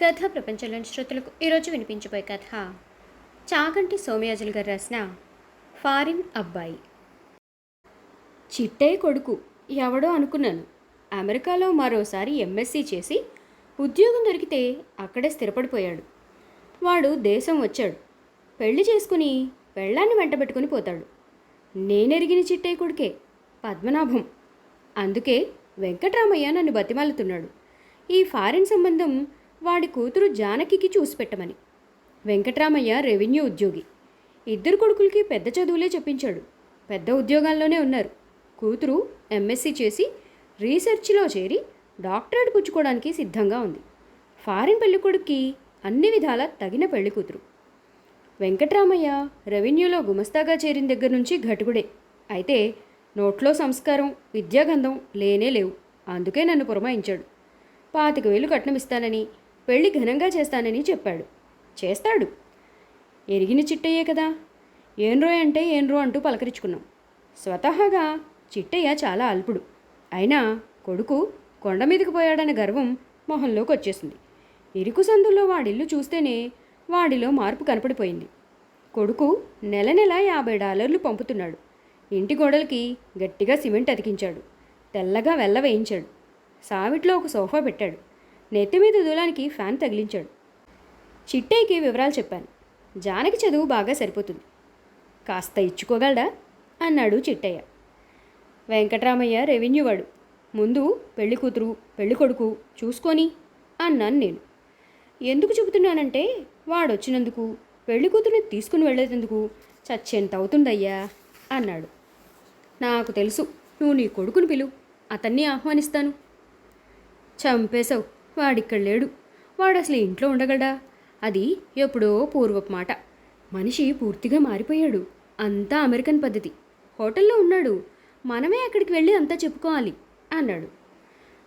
కథ ప్రపంచంలోని శ్రోతలకు ఈరోజు వినిపించబోయే కథ. చాగంటి సోమయాజులు గారు రాసిన ఫారిన్ అబ్బాయి. చిట్టే కొడుకు ఎవడో అనుకున్నాను. అమెరికాలో మరోసారి ఎంఎస్సీ చేసి ఉద్యోగం దొరికితే అక్కడే స్థిరపడిపోయాడు. వాడు దేశం వచ్చాడు. పెళ్ళి చేసుకుని పెళ్ళాన్ని వెంటబెట్టుకుని పోతాడు. నేనెరిగిన చిట్టే కొడుకే పద్మనాభం. అందుకే వెంకట్రామయ్య నన్ను బతిమాలుతున్నాడు. ఈ ఫారిన్ సంబంధం వాడి కూతురు జానకికి చూసి పెట్టమని. వెంకట్రామయ్య రెవెన్యూ ఉద్యోగి. ఇద్దరు కొడుకులకి పెద్ద చదువులే చెప్పించాడు. పెద్ద ఉద్యోగాల్లోనే ఉన్నారు. కూతురు ఎంఎస్సీ చేసి రీసెర్చ్లో చేరి డాక్టరేట్ పుచ్చుకోవడానికి సిద్ధంగా ఉంది. ఫారిన్ పెళ్ళికొడుక్కి అన్ని విధాల తగిన పెళ్ళి కూతురు. వెంకట్రామయ్య రెవెన్యూలో గుమస్తాగా చేరిన దగ్గర నుంచి ఘటుకుడే. అయితే నోట్లో సంస్కారం విద్యాగంధం లేనే లేవు. అందుకే నన్ను పురమాయించాడు. పాతిక వేలు కట్నం ఇస్తానని పెళ్ళి ఘనంగా చేస్తానని చెప్పాడు. చేస్తాడు. ఎరిగిన చిట్టయ్యే కదా. ఏండ్రో అంటే ఏన్రో అంటూ పలకరించుకున్నాం. స్వతహాగా చిట్టయ్య చాలా అల్పుడు. అయినా కొడుకు కొండ మీదకి పోయాడన్న గర్వం మొహంలోకి వచ్చేసింది. ఇరుకు సందుల్లో వాడిల్లు చూస్తేనే వాడిలో మార్పు కనపడిపోయింది. కొడుకు నెల నెల యాభై డాలర్లు పంపుతున్నాడు. ఇంటి గోడలకి గట్టిగా సిమెంట్ అతికించాడు. తెల్లగా వెల్ల వేయించాడు. సావిట్లో ఒక సోఫా పెట్టాడు. నెత్తి మీద దూలానికి ఫ్యాన్ తగిలించాడు. చిట్టయ్యకి వివరాలు చెప్పాను. జానకి చదువు బాగా సరిపోతుంది. కాస్త ఇచ్చుకోగలడా? అన్నాడు చిట్టయ్య. వెంకటరామయ్య రెవెన్యూ వాడు. ముందు పెళ్ళి కూతురు పెళ్ళి కొడుకు చూసుకొని అన్నాను నేను. ఎందుకు చెబుతున్నానంటే వాడొచ్చినందుకు పెళ్ళి కూతురిని తీసుకుని వెళ్ళేందుకు చచ్చేంత అవుతుందయ్యా? అన్నాడు. నాకు తెలుసు. నువ్వు నీ కొడుకుని పిలు. అతన్ని ఆహ్వానిస్తాను. చంపేశావు. వాడిక్కడ లేడు. వాడు అసలు ఇంట్లో ఉండగలడా? అది ఎప్పుడో పూర్వపు మాట. మనిషి పూర్తిగా మారిపోయాడు. అంతా అమెరికన్ పద్ధతి. హోటల్లో ఉన్నాడు. మనమే అక్కడికి వెళ్ళి అంతా చెప్పుకోవాలి అన్నాడు.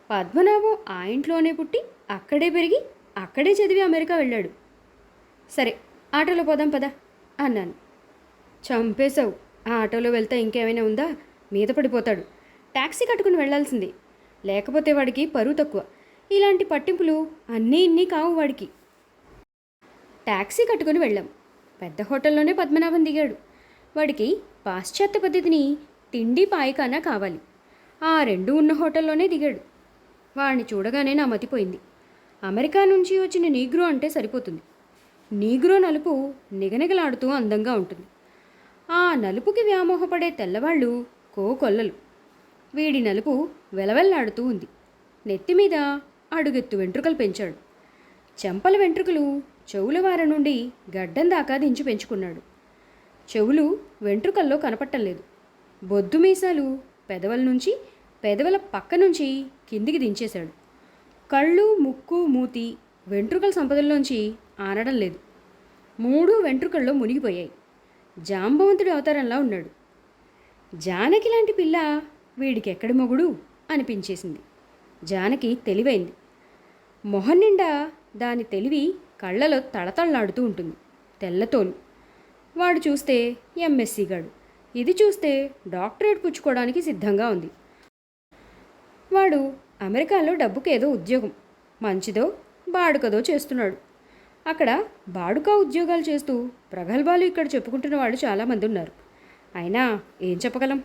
పద్మనాభం ఆ ఇంట్లోనే పుట్టి అక్కడే పెరిగి అక్కడే చదివి అమెరికా వెళ్ళాడు. సరే ఆటోలో పోదాం పదా అన్నాను. చంపేశావు. ఆ ఆటోలో వెళ్తే ఇంకేమైనా ఉందా? మీద పడిపోతాడు. ట్యాక్సీ కట్టుకుని వెళ్ళాల్సింది. లేకపోతే వాడికి పరువు తక్కువ. ఇలాంటి పట్టింపులు అన్నీ ఇన్ని కావు వాడికి. ట్యాక్సీ కట్టుకుని వెళ్ళాం. పెద్ద హోటల్లోనే పద్మనాభం దిగాడు. వాడికి పాశ్చాత్య పద్ధతిని తిండి పాయకానా కావాలి. ఆ రెండు ఉన్న హోటల్లోనే దిగాడు. వాడిని చూడగానే నా మతిపోయింది అమెరికా నుంచి వచ్చిన నీగ్రో అంటే సరిపోతుంది. నీగ్రో నలుపు నిగనిగలాడుతూ అందంగా ఉంటుంది. ఆ నలుపుకి వ్యామోహపడే తెల్లవాళ్ళు కోకొల్లలు. వీడి నలుపు వెలవెల్లాడుతూ ఉంది. నెత్తి మీద అడుగెత్తు వెంట్రుకలు పెంచాడు. చెంపల వెంట్రుకలు చెవుల వార నుండి గడ్డం దాకా దించి పెంచుకున్నాడు. చెవులు వెంట్రుకల్లో కనపట్టం లేదు. బొద్దు మీసాలు పెదవుల నుంచి పెదవుల పక్క నుంచి కిందికి దించేశాడు. కళ్ళు ముక్కు మూతి వెంట్రుకల సంపదల్లోంచి ఆనడం లేదు. మూడు వెంట్రుకల్లో మునిగిపోయాయి. జాంబవంతుడి అవతారంలా ఉన్నాడు. జానకి లాంటి పిల్ల వీడికి మొగుడు? అనిపించేసింది. జానకి తెలివైంది. మొహం నిండా దాని తెలివి కళ్ళలో తళతళలాడుతూ ఉంటుంది. తెల్లతోలు వాడు చూస్తే ఎంఎస్సీ గాడు. ఇది చూస్తే డాక్టరేట్ పుచ్చుకోవడానికి సిద్ధంగా ఉంది. వాడు అమెరికాలో డబ్బుకి ఏదో ఉద్యోగం. మంచిదో బాడుకదో చేస్తున్నాడు. అక్కడ బాడుకా ఉద్యోగాలు చేస్తూ ప్రగల్భాలు ఇక్కడ చెప్పుకుంటున్న వాళ్ళు చాలామంది ఉన్నారు. అయినా ఏం చెప్పగలం?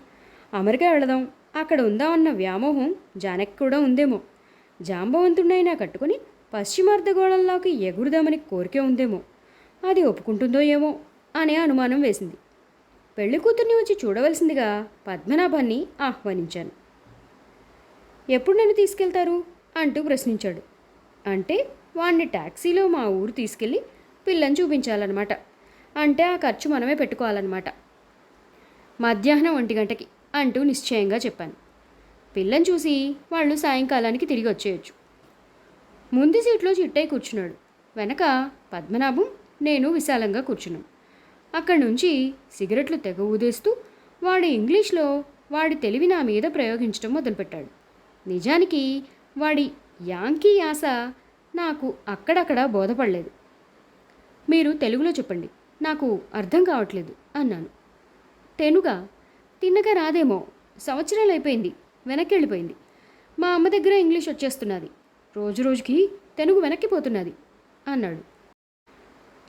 అమెరికా వెళదాం అక్కడ ఉందామన్న వ్యామోహం జానకి కూడా ఉందేమో. జాంబవంతుడైనా కట్టుకుని పశ్చిమార్ధగోళంలోకి ఎగురుదామని కోరిక ఉందేమో. అది ఒప్పుకుంటుందో ఏమో అనే అనుమానం వేసింది. పెళ్ళి కూతుర్ని వచ్చి చూడవలసిందిగా పద్మనాభాన్ని ఆహ్వానించాను. ఎప్పుడు నన్ను తీసుకెళ్తారు? అంటూ ప్రశ్నించాడు. అంటే వాణ్ణి ట్యాక్సీలో మా ఊరు తీసుకెళ్ళి పిల్లని చూపించాలన్నమాట. అంటే ఆ ఖర్చు మనమే పెట్టుకోవాలన్నమాట. మధ్యాహ్నం ఒంటి గంటకి అంటూ నిశ్చయంగా చెప్పాను. పిల్లని చూసి వాళ్ళు సాయంకాలానికి తిరిగి వచ్చేయచ్చు. ముందు సీట్లో చిట్టయ్య కూర్చున్నాడు. వెనక పద్మనాభం నేను విశాలంగా కూర్చున్నాం. అక్కడి నుంచి సిగరెట్లు తెగ ఊదేస్తూ వాడి ఇంగ్లీష్లో వాడి తెలివి నా మీద ప్రయోగించడం మొదలుపెట్టాడు. నిజానికి వాడి యాంకీ యాస నాకు అక్కడక్కడ బోధపడలేదు. మీరు తెలుగులో చెప్పండి నాకు అర్థం కావట్లేదు అన్నాను. తెనుగా తిన్నగా రాదేమో సంవత్సరాలు అయిపోయింది వెనక్కి వెళ్ళిపోయింది మా అమ్మ దగ్గర ఇంగ్లీష్ వచ్చేస్తున్నది. రోజు రోజుకి తెలుగు వెనక్కిపోతున్నది అన్నాడు.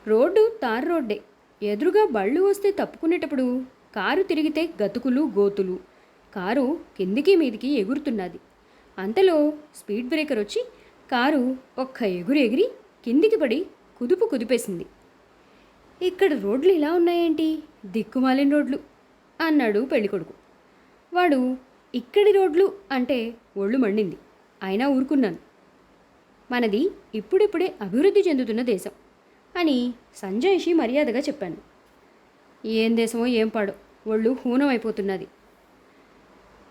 రోడ్డు తార్ రోడ్డే. ఎదురుగా బళ్ళు వస్తే తప్పుకునేటప్పుడు కారు తిరిగితే గతుకులు గోతులు. కారు కిందికి మీదికి ఎగురుతున్నది. అంతలో స్పీడ్ బ్రేకర్ వచ్చి కారు ఒక్క ఎగురు ఎగిరి కిందికి పడి కుదుపు కుదిపేసింది. ఇక్కడ రోడ్లు ఇలా ఉన్నాయేంటి? దిక్కుమాలిన రోడ్లు అన్నాడు పెళ్ళికొడుకు. వాడు ఇక్కడి రోడ్లు అంటే ఒళ్ళు మండింది. అయినా ఊరుకున్నాను. మనది ఇప్పుడిప్పుడే అభివృద్ధి చెందుతున్న దేశం అని సంజయ్షి మర్యాదగా చెప్పాను. ఏం దేశమో ఏం పాడో ఒళ్ళు హూనమైపోతున్నది.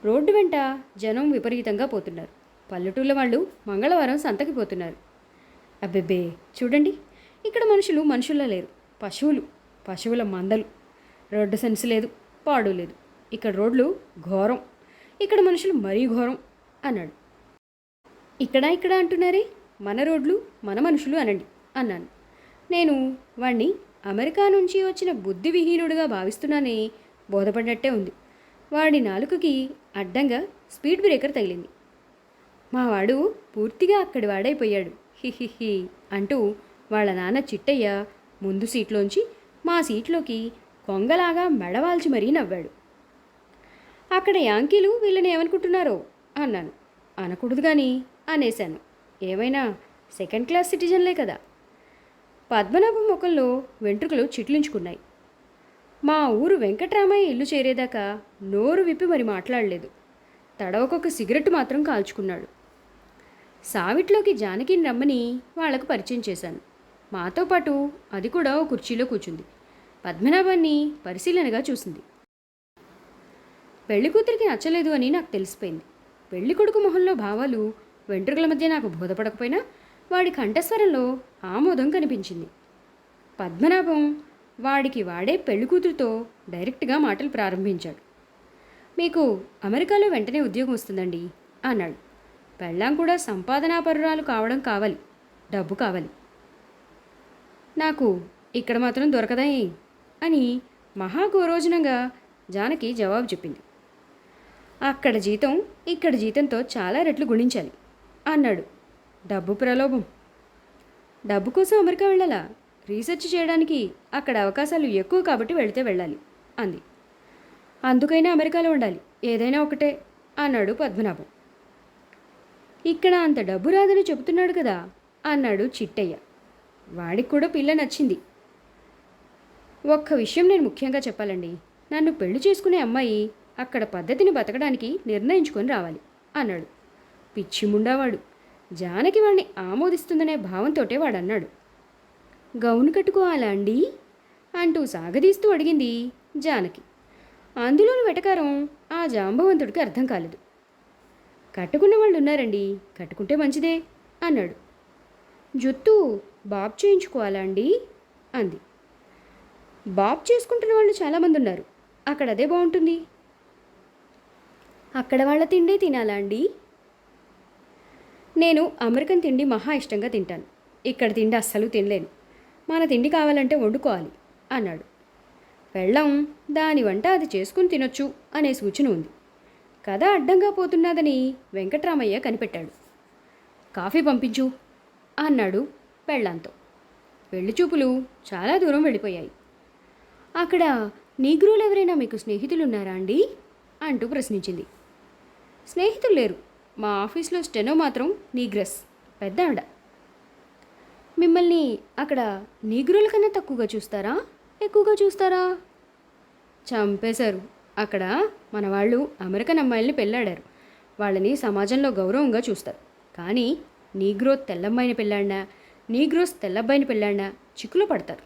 రోడ్డు వెంట జనం విపరీతంగా పోతున్నారు. పల్లెటూళ్ళ వాళ్ళు మంగళవారం సంతకి పోతున్నారు. అబ్బెబ్బే చూడండి ఇక్కడ మనుషులు మనుషుల్లా లేరు. పశువులు పశువుల మందలు. రోడ్డు సెన్స్ లేదు పాడు లేదు. ఇక్కడ రోడ్లు ఘోరం. ఇక్కడ మనుషులు మరీ ఘోరం అన్నాడు. ఇక్కడ ఇక్కడ అంటున్నారే? మన రోడ్లు మన మనుషులు అనండి అన్నాను. నేను వాణ్ణి అమెరికా నుంచి వచ్చిన బుద్ధి భావిస్తున్నానని భావిస్తున్నానే బోధపడ్డట్టే ఉంది. వాడి నాలుకకి అడ్డంగా స్పీడ్ బ్రేకర్ తగిలింది. మావాడు పూర్తిగా అక్కడి వాడైపోయాడు. హిహిహి అంటూ వాళ్ళ నాన్న చిట్టయ్య ముందు సీట్లోంచి మా సీట్లోకి కొంగలాగా మెడవాల్చి మరీ నవ్వాడు. అక్కడ యాంకీలు వీళ్ళని ఏమనుకుంటున్నారో అన్నాను. అనకూడదు కానీ అనేశాను. ఏమైనా సెకండ్ క్లాస్ సిటిజన్లే కదా. పద్మనాభం ముఖంలో వెంట్రుకలు చిట్లించుకున్నాయి. మా ఊరు వెంకట్రామయ్య ఇల్లు చేరేదాకా నోరు విప్పి మరి మాట్లాడలేదు. తడవకొక సిగరెట్ మాత్రం కాల్చుకున్నాడు. సావిట్లోకి జానకిని రమ్మని వాళ్ళకు పరిచయం చేశాను. మాతో పాటు అది కూడా ఓ కుర్చీలో కూర్చుంది. పద్మనాభాన్ని పరిశీలనగా చూసింది. పెళ్ళి కూతురికి నచ్చలేదు అని నాకు తెలిసిపోయింది. పెళ్ళి కొడుకు మొహంలో భావాలు వెంట్రుకల మధ్య నాకు బోధపడకపోయినా వాడి కంఠస్వరంలో ఆమోదం కనిపించింది. పద్మనాభం వాడికి వాడే పెళ్ళి కూతురుతో డైరెక్ట్గా మాటలు ప్రారంభించాడు. మీకు అమెరికాలో వెంటనే ఉద్యోగం వస్తుందండి అన్నాడు. పెళ్ళాం కూడా సంపాదనాపరురాలు కావడం కావాలి డబ్బు కావాలి. నాకు ఇక్కడ మాత్రం దొరకదా అని మహాగోరోజనంగా జానకి జవాబు చెప్పింది. అక్కడ జీతం ఇక్కడ జీతంతో చాలా రెట్లు గుణించాలి అన్నాడు. డబ్బు ప్రలోభం. డబ్బు కోసం అమెరికా వెళ్ళాలా? రీసెర్చ్ చేయడానికి అక్కడ అవకాశాలు ఎక్కువ కాబట్టి వెళితే వెళ్ళాలి అంది. అందుకైనా అమెరికాలో ఉండాలి ఏదైనా ఒకటే అన్నాడు పద్మనాభం. ఇక్కడ అంత డబ్బు రాదని చెబుతున్నాడు కదా అన్నాడు చిట్టయ్య. వాడికి కూడా పిల్ల నచ్చింది. ఒక్క విషయం నేను ముఖ్యంగా చెప్పాలండి. నన్ను పెళ్ళి చేసుకునే అమ్మాయి అక్కడ పద్ధతిని బతకడానికి నిర్ణయించుకొని రావాలి అన్నాడు. పిచ్చి ముండావాడు జానకి వాణ్ణి ఆమోదిస్తుందనే భావంతోటే వాడన్నాడు. గౌను కట్టుకోవాలా అండి? అంటూ సాగదీస్తూ అడిగింది జానకి. అందులోని వెటకారం ఆ జాంబవంతుడికి అర్థం కాలేదు. కట్టుకున్న వాళ్ళు ఉన్నారండి కట్టుకుంటే మంచిదే అన్నాడు. జుత్తు బాబ్ చేయించుకోవాలా అండి? అంది. బాబ్ చేసుకుంటున్న వాళ్ళు చాలామంది ఉన్నారు అక్కడ అదే బాగుంటుంది అక్కడ వాళ్ళ తిండే తినాలా అండి నేను అమెరికన్ తిండి మహా ఇష్టంగా తింటాను. ఇక్కడ తిండి అస్సలు తినలేను. మన తిండి కావాలంటే వండుకోవాలి అన్నాడు. వెళ్ళం దాని వంట అది చేసుకుని తినొచ్చు అనే సూచన ఉంది. కథ అడ్డంగా పోతున్నదని వెంకట్రామయ్య కనిపెట్టాడు. కాఫీ పంపించు అన్నాడు పెళ్ళంతో. పెళ్ళి చూపులు చాలా దూరం వెళ్ళిపోయాయి. అక్కడ నీగ్రోలు ఎవరైనా మీకు స్నేహితులు ఉన్నారా అండి? అంటూ ప్రశ్నించింది. స్నేహితులు లేరు. మా ఆఫీస్లో స్టెనో మాత్రం నీగ్రెస్ పెద్ద ఆవిడ. మిమ్మల్ని అక్కడ నీగ్రోల కన్నా తక్కువగా చూస్తారా? ఎక్కువగా చూస్తారా? చంపేశారు. అక్కడ మన వాళ్ళు అమెరికన్ అమ్మాయిల్ని పెళ్ళాడారు వాళ్ళని సమాజంలో గౌరవంగా చూస్తారు. కానీ నీగ్రో తెల్లమ్మాయిని పెళ్ళాడినా నీగ్రోస్ తెల్లబ్బాయిని పెళ్ళాడినా చిక్కులో పడతారు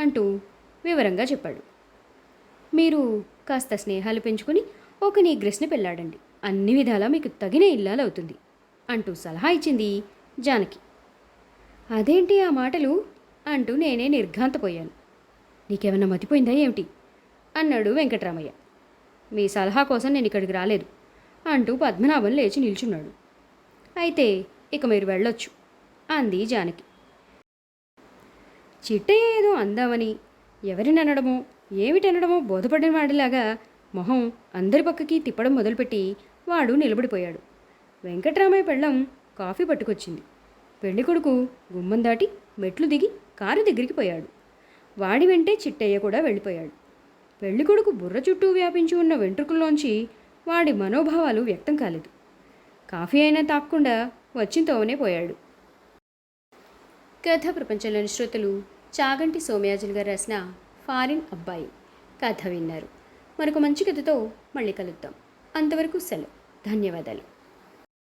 అంటూ వివరంగా చెప్పాడు. మీరు కాస్త స్నేహాలు పెంచుకుని ఒక నీగ్రెస్ని పెళ్ళాడండి అన్ని విధాలా మీకు తగిన ఇల్లాలు అవుతుంది అంటూ సలహా ఇచ్చింది జానకి. అదేంటి ఆ మాటలు? అంటూ నేనే నిర్ఘాంతపోయాను. నీకేమన్నా మతిపోయిందా ఏమిటి? అన్నాడు వెంకట్రామయ్య. మీ సలహా కోసం నేను ఇక్కడికి రాలేదు అంటూ పద్మనాభం లేచి నిల్చున్నాడు. అయితే ఇక మీరు వెళ్ళొచ్చు అంది జానకి. చిట్టయ్య ఏదో అందామని ఎవరిని అనడమో ఏమిటనడమో బోధపడిన వాడిలాగా మొహం అందరి పక్కకి తిప్పడం మొదలుపెట్టి వాడు నిలబడిపోయాడు. వెంకట్రామయ్య పెళ్ళం కాఫీ పట్టుకొచ్చింది. పెళ్ళి కొడుకు గుమ్మం దాటి మెట్లు దిగి కారు దగ్గరికి పోయాడు. వాడి వెంటే చిట్టయ్య కూడా వెళ్ళిపోయాడు. పెళ్ళి కొడుకు బుర్ర చుట్టూ వ్యాపించి ఉన్న వెంట్రుకల్లోంచి వాడి మనోభావాలు వ్యక్తం కాలేదు. కాఫీ అయినా తాక్కుండా వచ్చింతోనే పోయాడు. కథ ప్రపంచంలోని శ్రోతలు చాగంటి సోమయాజులు గారు రాసిన ఫారిన్ అబ్బాయి కథ విన్నారు. మరొక మంచి కథతో మళ్ళీ కలుద్దాం. అంతవరకు సెలవు. ధన్యవాదాలు.